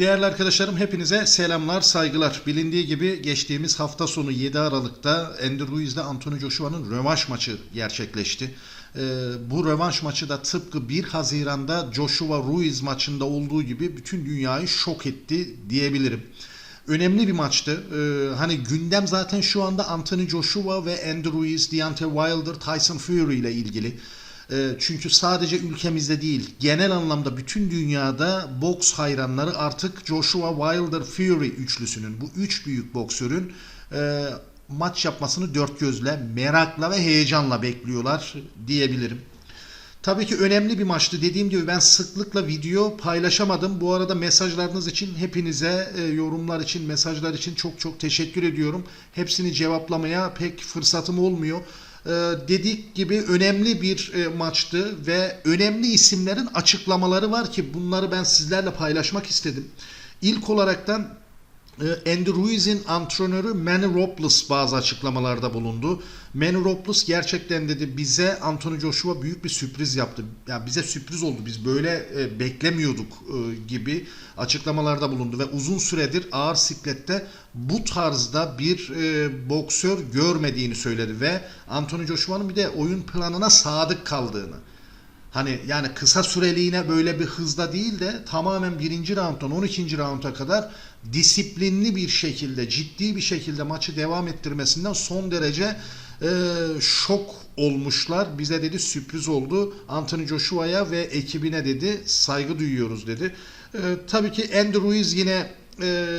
Değerli arkadaşlarım hepinize selamlar, saygılar. Bilindiği gibi geçtiğimiz hafta sonu 7 Aralık'ta Andy Ruiz'de Anthony Joshua'nın rövanş maçı gerçekleşti. Ee, bu rövanş maçı da tıpkı 1 Haziran'da Joshua Ruiz maçında olduğu gibi bütün dünyayı şok etti diyebilirim. Önemli bir maçtı. Ee, hani gündem zaten şu anda Anthony Joshua ve Andy Ruiz, Deontay Wilder, Tyson Fury ile ilgili. Ee, Çünkü sadece ülkemizde değil, genel anlamda bütün dünyada boks hayranları artık Joshua Wilder Fury üçlüsünün, bu üç büyük boksörün e, maç yapmasını dört gözle, merakla ve heyecanla bekliyorlar diyebilirim. Tabii ki önemli bir maçtı. Dediğim gibi ben sıklıkla video paylaşamadım. Bu arada mesajlarınız için hepinize e, yorumlar için, mesajlar için çok çok teşekkür ediyorum. Hepsini cevaplamaya pek fırsatım olmuyor. E, dedik gibi önemli bir e, maçtı ve önemli isimlerin açıklamaları var ki bunları ben sizlerle paylaşmak istedim. İlk olaraktan ee, Andy Ruiz'in antrenörü Manny Robles bazı açıklamalarda bulundu. Manny Robles gerçekten dedi bize Anthony Joshua büyük bir sürpriz yaptı. Yani bize sürpriz oldu. Biz böyle e, beklemiyorduk e, gibi açıklamalarda bulundu ve uzun süredir ağır siklette bu tarzda bir e, boksör görmediğini söyledi ve Anthony Joshua'nın bir de oyun planına sadık kaldığını. Hani yani kısa süreliğine böyle bir hızda değil de tamamen birinci rounddan 12. rounda kadar disiplinli bir şekilde, ciddi bir şekilde maçı devam ettirmesinden son derece e, şok olmuşlar. Bize dedi sürpriz oldu. Anthony Joshua'ya ve ekibine dedi saygı duyuyoruz dedi. E, tabii ki Andy Ruiz yine e,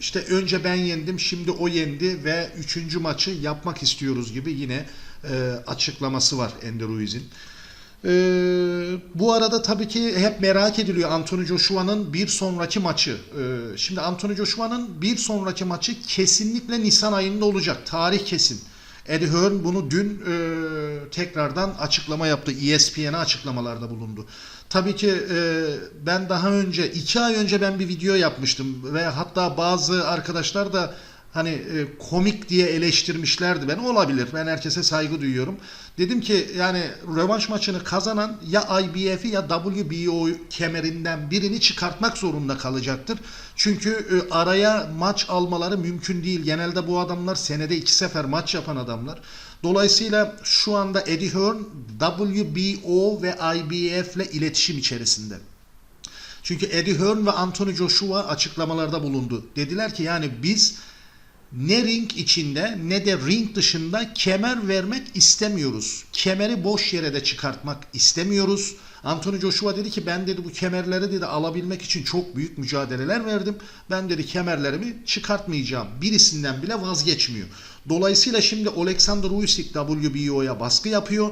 işte önce ben yendim, şimdi o yendi ve üçüncü maçı yapmak istiyoruz gibi yine e, açıklaması var Andy Ruiz'in. Ee, bu arada tabii ki hep merak ediliyor Anthony Joshua'nın bir sonraki maçı. Ee, şimdi Anthony Joshua'nın bir sonraki maçı kesinlikle Nisan ayında olacak. Tarih kesin. Eddie Hearn bunu dün e, tekrardan açıklama yaptı. ESPN'e açıklamalarda bulundu. Tabii ki e, ben daha önce, iki ay önce ben bir video yapmıştım ve hatta bazı arkadaşlar da hani e, komik diye eleştirmişlerdi. Ben olabilir. Ben herkese saygı duyuyorum. Dedim ki yani rövanş maçını kazanan ya IBF'i ya WBO kemerinden birini çıkartmak zorunda kalacaktır. Çünkü e, araya maç almaları mümkün değil. Genelde bu adamlar senede iki sefer maç yapan adamlar. Dolayısıyla şu anda Eddie Hearn WBO ve IBF ile iletişim içerisinde. Çünkü Eddie Hearn ve Anthony Joshua açıklamalarda bulundu. Dediler ki yani biz ne ring içinde ne de ring dışında kemer vermek istemiyoruz. Kemeri boş yere de çıkartmak istemiyoruz. Anthony Joshua dedi ki ben dedi bu kemerleri dedi alabilmek için çok büyük mücadeleler verdim. Ben dedi kemerlerimi çıkartmayacağım. Birisinden bile vazgeçmiyor. Dolayısıyla şimdi Alexander Usyk WBO'ya baskı yapıyor.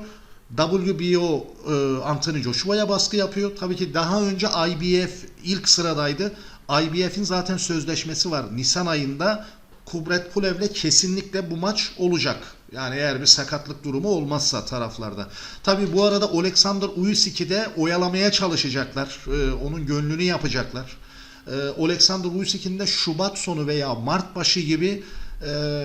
WBO e, Anthony Joshua'ya baskı yapıyor. Tabii ki daha önce IBF ilk sıradaydı. IBF'in zaten sözleşmesi var. Nisan ayında Kubret Pulev'le kesinlikle bu maç olacak. Yani eğer bir sakatlık durumu olmazsa taraflarda. Tabi bu arada Alexander Usyk'i de oyalamaya çalışacaklar. Ee, onun gönlünü yapacaklar. Ee, Alexander Usyk'in de Şubat sonu veya Mart başı gibi e,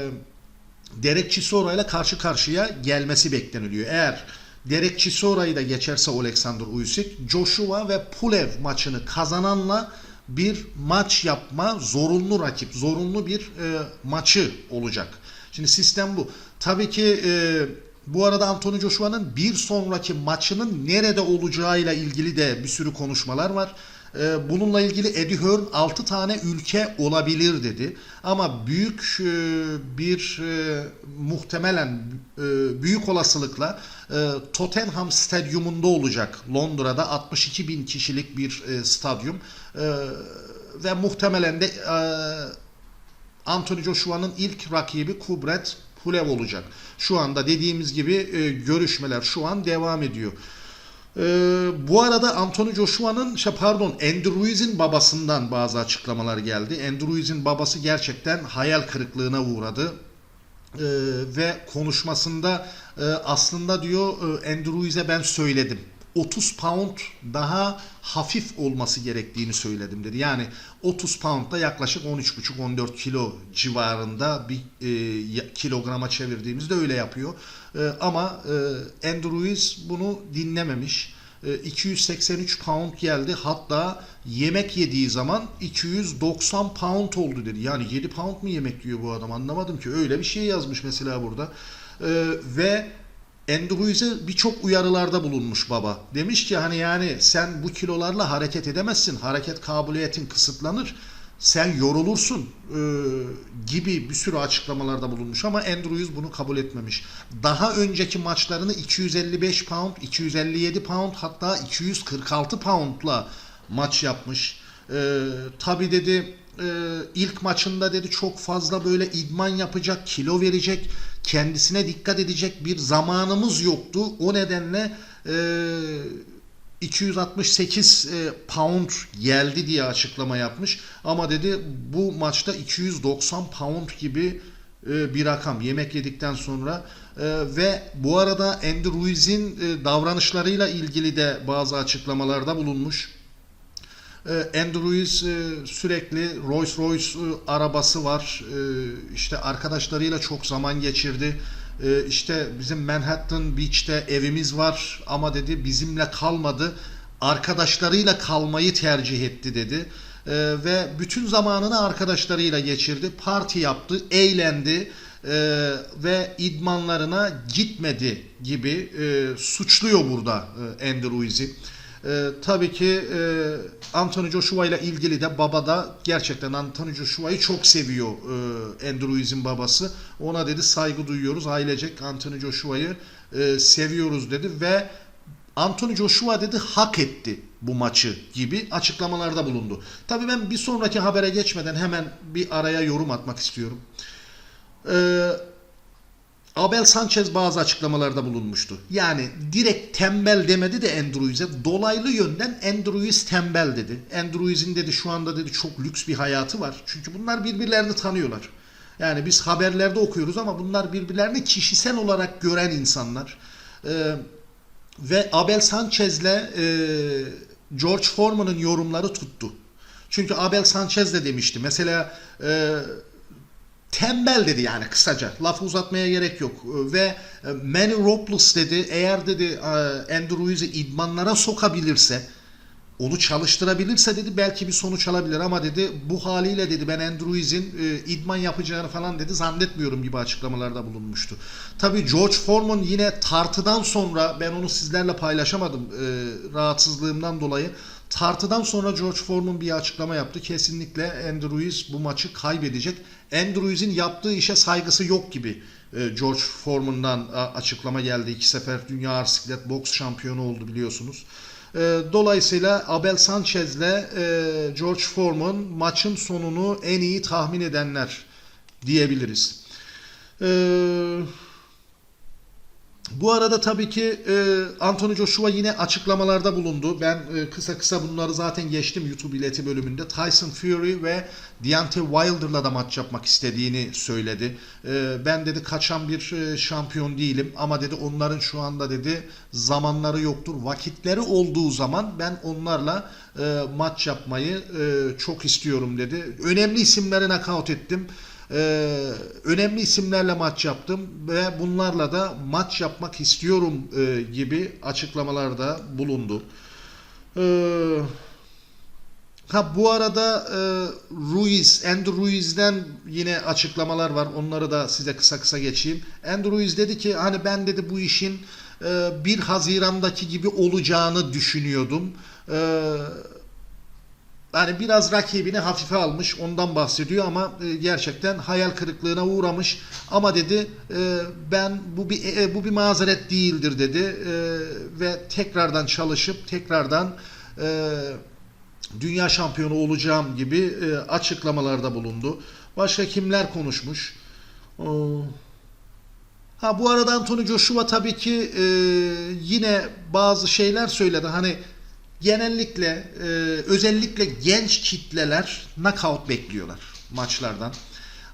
Derek Chisora ile karşı karşıya gelmesi bekleniliyor. Eğer Derek Chisora'yı da geçerse Alexander Usyk, Joshua ve Pulev maçını kazananla bir maç yapma zorunlu rakip, zorunlu bir e, maçı olacak. Şimdi sistem bu. Tabii ki e, bu arada Anthony Joshua'nın bir sonraki maçının nerede olacağıyla ilgili de bir sürü konuşmalar var. E, bununla ilgili Eddie Hearn 6 tane ülke olabilir dedi. Ama büyük e, bir e, muhtemelen e, büyük olasılıkla Tottenham Stadyumunda olacak. Londra'da 62 bin kişilik bir stadyum. Ve muhtemelen de e, Anthony Joshua'nın ilk rakibi Kubret Pulev olacak. Şu anda dediğimiz gibi görüşmeler şu an devam ediyor. Ee, bu arada Anthony Joshua'nın, şey pardon, Andy Ruiz'in babasından bazı açıklamalar geldi. Andy Ruiz'in babası gerçekten hayal kırıklığına uğradı. Ee, ve konuşmasında e, aslında diyor e, Andy Ruiz'e ben söyledim. 30 pound daha hafif olması gerektiğini söyledim dedi. Yani 30 pound da yaklaşık 13,5-14 kilo civarında bir e, kilograma çevirdiğimizde öyle yapıyor. E, ama e, Andrew Ruiz bunu dinlememiş. E, 283 pound geldi. Hatta yemek yediği zaman 290 pound oldu dedi. Yani 7 pound mu yemek yiyor bu adam anlamadım ki. Öyle bir şey yazmış mesela burada. Ee, ve Andrews'e birçok uyarılarda bulunmuş baba. Demiş ki hani yani sen bu kilolarla hareket edemezsin. Hareket kabiliyetin kısıtlanır. Sen yorulursun e, gibi bir sürü açıklamalarda bulunmuş ama Andrews bunu kabul etmemiş. Daha önceki maçlarını 255 pound, 257 pound hatta 246 poundla maç yapmış. E, Tabi dedi e, ilk maçında dedi çok fazla böyle idman yapacak, kilo verecek, kendisine dikkat edecek bir zamanımız yoktu. O nedenle e, 268 e, pound geldi diye açıklama yapmış. Ama dedi bu maçta 290 pound gibi e, bir rakam yemek yedikten sonra E, ve bu arada Andy Ruiz'in e, davranışlarıyla ilgili de bazı açıklamalarda bulunmuş. E, Andy Ruiz e, sürekli Rolls Royce e, arabası var. İşte arkadaşlarıyla çok zaman geçirdi. İşte bizim Manhattan Beach'te evimiz var ama dedi bizimle kalmadı. Arkadaşlarıyla kalmayı tercih etti dedi. Ve bütün zamanını arkadaşlarıyla geçirdi. Parti yaptı, eğlendi e, ve idmanlarına gitmedi gibi e, suçluyor burada e, Andy Ruiz'i. Ee, tabii ki e, Anthony Joshua ile ilgili de baba da gerçekten Anthony Joshua'yı çok seviyor e, Andrew Ruiz'in babası. Ona dedi saygı duyuyoruz ailecek Anthony Joshua'yı e, seviyoruz dedi ve Anthony Joshua dedi hak etti bu maçı gibi açıklamalarda bulundu. Tabii ben bir sonraki habere geçmeden hemen bir araya yorum atmak istiyorum. Ee, Abel Sanchez bazı açıklamalarda bulunmuştu. Yani direkt tembel demedi de Andrews'e. Dolaylı yönden Andrews tembel dedi. Andrews'in dedi şu anda dedi çok lüks bir hayatı var. Çünkü bunlar birbirlerini tanıyorlar. Yani biz haberlerde okuyoruz ama bunlar birbirlerini kişisel olarak gören insanlar. Ee, ve Abel Sanchez'le e, George Foreman'ın yorumları tuttu. Çünkü Abel Sanchez de demişti. Mesela e, tembel dedi yani kısaca. Lafı uzatmaya gerek yok. Ve e, Manny Robles dedi eğer dedi e, Andrew Ruiz'i idmanlara sokabilirse onu çalıştırabilirse dedi belki bir sonuç alabilir ama dedi bu haliyle dedi ben Andrew Ruiz'in e, idman yapacağını falan dedi zannetmiyorum gibi açıklamalarda bulunmuştu. Tabii George Foreman yine tartıdan sonra ben onu sizlerle paylaşamadım e, rahatsızlığımdan dolayı. Tartıdan sonra George Foreman bir açıklama yaptı. Kesinlikle Andrew Ruiz bu maçı kaybedecek. Andrew Ruiz'in yaptığı işe saygısı yok gibi e, George Foreman'dan a, açıklama geldi. İki sefer dünya ağır siklet boks şampiyonu oldu biliyorsunuz. E, Dolayısıyla Abel Sanchez'le e, George Foreman maçın sonunu en iyi tahmin edenler diyebiliriz. Eee bu arada tabii ki e, Anthony Joshua yine açıklamalarda bulundu. Ben e, kısa kısa bunları zaten geçtim YouTube ileti bölümünde. Tyson Fury ve Deontay Wilder'la da maç yapmak istediğini söyledi. E, ben dedi kaçan bir e, şampiyon değilim ama dedi onların şu anda dedi zamanları yoktur. Vakitleri olduğu zaman ben onlarla e, maç yapmayı e, çok istiyorum dedi. Önemli isimleri nakavt ettim. Ee, önemli isimlerle maç yaptım ve bunlarla da maç yapmak istiyorum e, gibi açıklamalarda bulundu. Ee, ha bu arada e, Ruiz, Andrew Ruiz'den yine açıklamalar var. Onları da size kısa kısa geçeyim. Andrew Ruiz dedi ki hani ben dedi bu işin e, 1 Haziran'daki gibi olacağını düşünüyordum. Eee yani biraz rakibini hafife almış ondan bahsediyor ama e, gerçekten hayal kırıklığına uğramış ama dedi e, ben bu bir e, bu bir mazeret değildir dedi ve tekrardan çalışıp tekrardan dünya şampiyonu olacağım gibi açıklamalarda bulundu. Başka kimler konuşmuş? Ha bu arada Anthony Joshua tabii ki yine bazı şeyler söyledi. Hani genellikle e, özellikle genç kitleler knockout bekliyorlar maçlardan.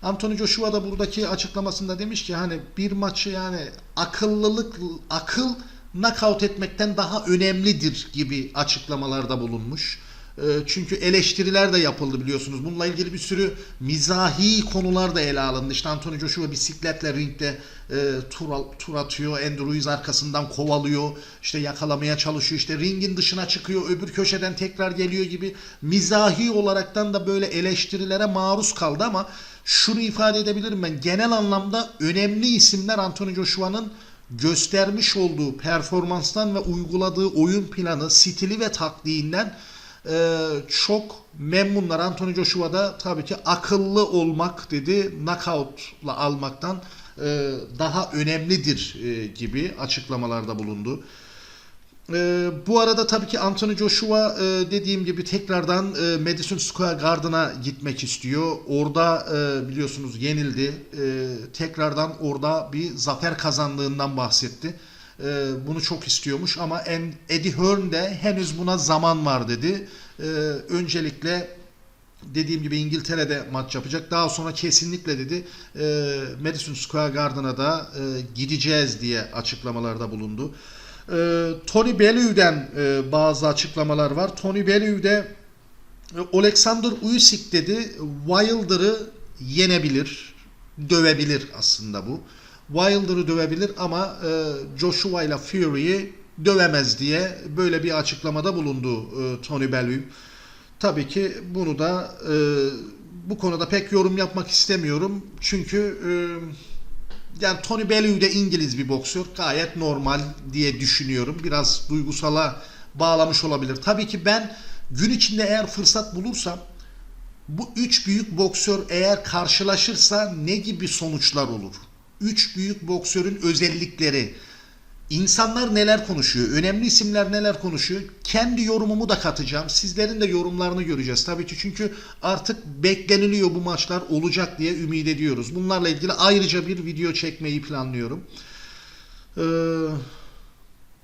Anthony Joshua da buradaki açıklamasında demiş ki hani bir maçı yani akıllılık akıl knockout etmekten daha önemlidir gibi açıklamalarda bulunmuş. E, çünkü eleştiriler de yapıldı biliyorsunuz. Bununla ilgili bir sürü mizahi konular da ele alındı. İşte Anthony Joshua bisikletle ringde e, tur, tur atıyor. Andrew Ruiz arkasından kovalıyor. İşte yakalamaya çalışıyor. İşte ringin dışına çıkıyor. Öbür köşeden tekrar geliyor gibi mizahi olaraktan da böyle eleştirilere maruz kaldı ama şunu ifade edebilirim ben. Genel anlamda önemli isimler Anthony Joshua'nın göstermiş olduğu performanstan ve uyguladığı oyun planı, stili ve taktiğinden e, çok memnunlar. Anthony Joshua da tabii ki akıllı olmak dedi, knockout'la almaktan e, daha önemlidir e, gibi açıklamalarda bulundu. E, bu arada tabii ki Anthony Joshua dediğim gibi tekrardan Madison Square Garden'a gitmek istiyor. Orada biliyorsunuz yenildi. Tekrardan orada bir zafer kazandığından bahsetti. E, bunu çok istiyormuş ama en, Eddie Hearn de henüz buna zaman var dedi. E, öncelikle dediğim gibi İngiltere'de maç yapacak. Daha sonra kesinlikle dedi e, Madison Square Garden'a da e, gideceğiz diye açıklamalarda bulundu. E, Tony Bellew'den e, bazı açıklamalar var. Tony Bellew de e, Alexander Usyk dedi Wilder'ı yenebilir, dövebilir aslında bu. Wilder'ı dövebilir ama e, Joshua ile Fury'yi dövemez diye böyle bir açıklamada bulundu e, Tony Bellew. Tabii ki bunu da e, bu konuda pek yorum yapmak istemiyorum. Çünkü e, yani Tony Bellew de İngiliz bir boksör. Gayet normal diye düşünüyorum. Biraz duygusala bağlamış olabilir. Tabii ki ben gün içinde eğer fırsat bulursam bu üç büyük boksör eğer karşılaşırsa ne gibi sonuçlar olur? Üç büyük boksörün özellikleri, İnsanlar neler konuşuyor? Önemli isimler neler konuşuyor? Kendi yorumumu da katacağım. Sizlerin de yorumlarını göreceğiz. Tabii ki çünkü artık bekleniliyor bu maçlar olacak diye ümit ediyoruz. Bunlarla ilgili ayrıca bir video çekmeyi planlıyorum. Ee,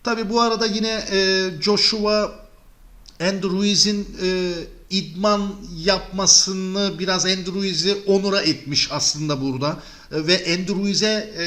tabii bu arada yine e, Joshua Andrew Ruiz'in e, idman yapmasını biraz Andrew Ruiz'i onura etmiş aslında burada. E, ve Andrew Ruiz'e e,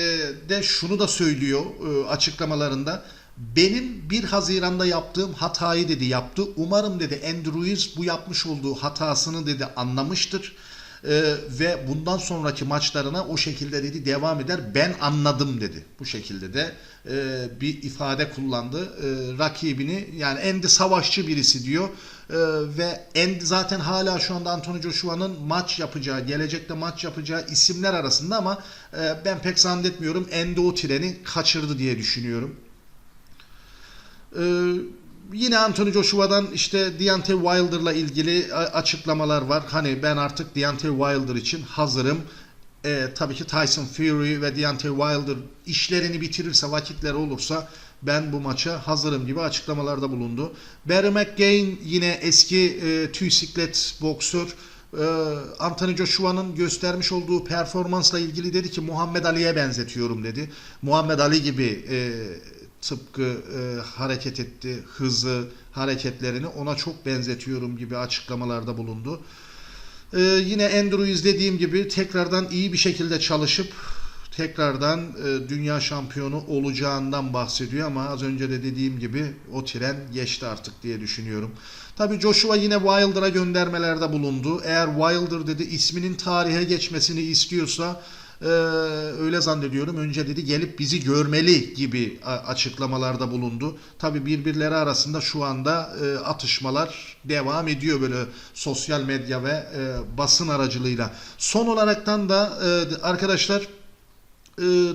de şunu da söylüyor e, açıklamalarında. Benim 1 Haziran'da yaptığım hatayı dedi yaptı. Umarım dedi Andrew Ruiz bu yapmış olduğu hatasını dedi anlamıştır. E, ve bundan sonraki maçlarına o şekilde dedi devam eder. Ben anladım dedi. Bu şekilde de e, bir ifade kullandı. E, rakibini yani Andy savaşçı birisi diyor. E, ve Andy zaten hala şu anda Anthony Joshua'nın maç yapacağı, gelecekte maç yapacağı isimler arasında ama e, ben pek zannetmiyorum Andy o treni kaçırdı diye düşünüyorum. Ee, yine Anthony Joshua'dan işte Deontay Wilder'la ilgili a- açıklamalar var. Hani ben artık Deontay Wilder için hazırım. Ee, tabii ki Tyson Fury ve Deontay Wilder işlerini bitirirse, vakitleri olursa ben bu maça hazırım gibi açıklamalarda bulundu. Barry McGain yine eski e, tüy siklet boksör. Ee, Anthony Joshua'nın göstermiş olduğu performansla ilgili dedi ki Muhammed Ali'ye benzetiyorum dedi. Muhammed Ali gibi e, tıpkı e, hareket etti, hızı, hareketlerini ona çok benzetiyorum gibi açıklamalarda bulundu. Ee, yine Andrew izlediğim gibi tekrardan iyi bir şekilde çalışıp tekrardan e, dünya şampiyonu olacağından bahsediyor ama az önce de dediğim gibi o tren geçti artık diye düşünüyorum. Tabi Joshua yine Wilder'a göndermelerde bulundu. Eğer Wilder dedi isminin tarihe geçmesini istiyorsa e, öyle zannediyorum. Önce dedi gelip bizi görmeli gibi açıklamalarda bulundu. Tabi birbirleri arasında şu anda e, atışmalar devam ediyor böyle sosyal medya ve e, basın aracılığıyla. Son olaraktan da e, arkadaşlar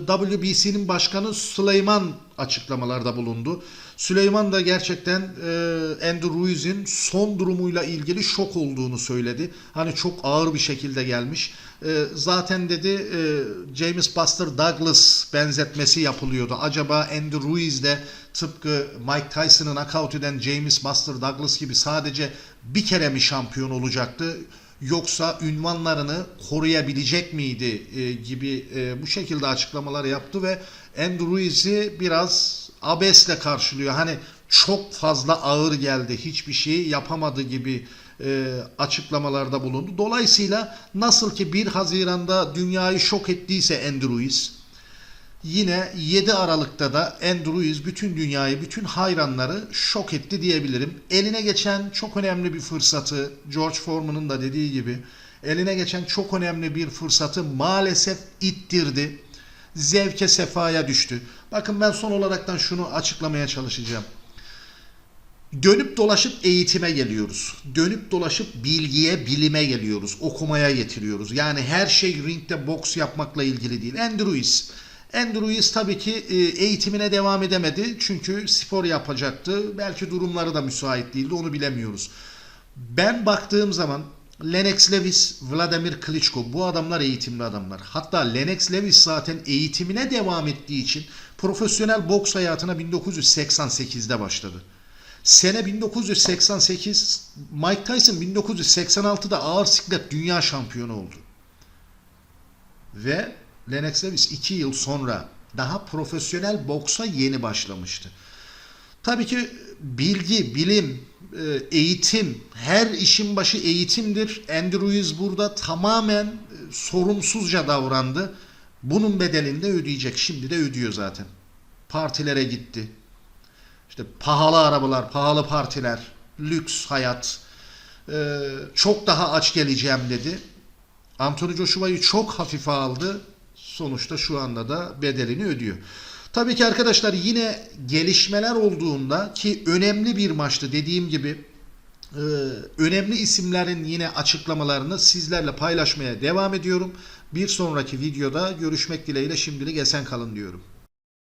WBC'nin başkanı Süleyman açıklamalarda bulundu. Süleyman da gerçekten e, Andrew Ruiz'in son durumuyla ilgili şok olduğunu söyledi. Hani çok ağır bir şekilde gelmiş. E, zaten dedi e, James Buster Douglas benzetmesi yapılıyordu. Acaba Andrew Ruiz de tıpkı Mike Tyson'ı knockout eden James Buster Douglas gibi sadece bir kere mi şampiyon olacaktı? Yoksa ünvanlarını koruyabilecek miydi e, gibi e, bu şekilde açıklamalar yaptı ve Andrew Ruiz'i biraz abesle karşılıyor. Hani çok fazla ağır geldi, hiçbir şey yapamadı gibi e, açıklamalarda bulundu. Dolayısıyla nasıl ki 1 Haziran'da dünyayı şok ettiyse Andrew Ruiz, Yine 7 Aralık'ta da Andrew Ruiz bütün dünyayı, bütün hayranları şok etti diyebilirim. Eline geçen çok önemli bir fırsatı, George Foreman'ın da dediği gibi, eline geçen çok önemli bir fırsatı maalesef ittirdi. Zevke sefaya düştü. Bakın ben son olaraktan şunu açıklamaya çalışacağım. Dönüp dolaşıp eğitime geliyoruz. Dönüp dolaşıp bilgiye, bilime geliyoruz. Okumaya getiriyoruz. Yani her şey ringde boks yapmakla ilgili değil. Andrew Ruiz. Andrew Ruiz tabii ki e, eğitimine devam edemedi. Çünkü spor yapacaktı. Belki durumları da müsait değildi. Onu bilemiyoruz. Ben baktığım zaman Lennox Lewis, Vladimir Klitschko bu adamlar eğitimli adamlar. Hatta Lennox Lewis zaten eğitimine devam ettiği için profesyonel boks hayatına 1988'de başladı. Sene 1988 Mike Tyson 1986'da ağır siklet dünya şampiyonu oldu. Ve Lennox Lewis 2 yıl sonra daha profesyonel boksa yeni başlamıştı. Tabii ki bilgi, bilim, e, eğitim, her işin başı eğitimdir. Andy Ruiz burada tamamen e, sorumsuzca davrandı. Bunun bedelini de ödeyecek. Şimdi de ödüyor zaten. Partilere gitti. İşte pahalı arabalar, pahalı partiler, lüks hayat, e, çok daha aç geleceğim dedi. Anthony Joshua'yı çok hafife aldı. Sonuçta şu anda da bedelini ödüyor. Tabii ki arkadaşlar yine gelişmeler olduğunda ki önemli bir maçtı dediğim gibi e, önemli isimlerin yine açıklamalarını sizlerle paylaşmaya devam ediyorum. Bir sonraki videoda görüşmek dileğiyle şimdilik esen kalın diyorum.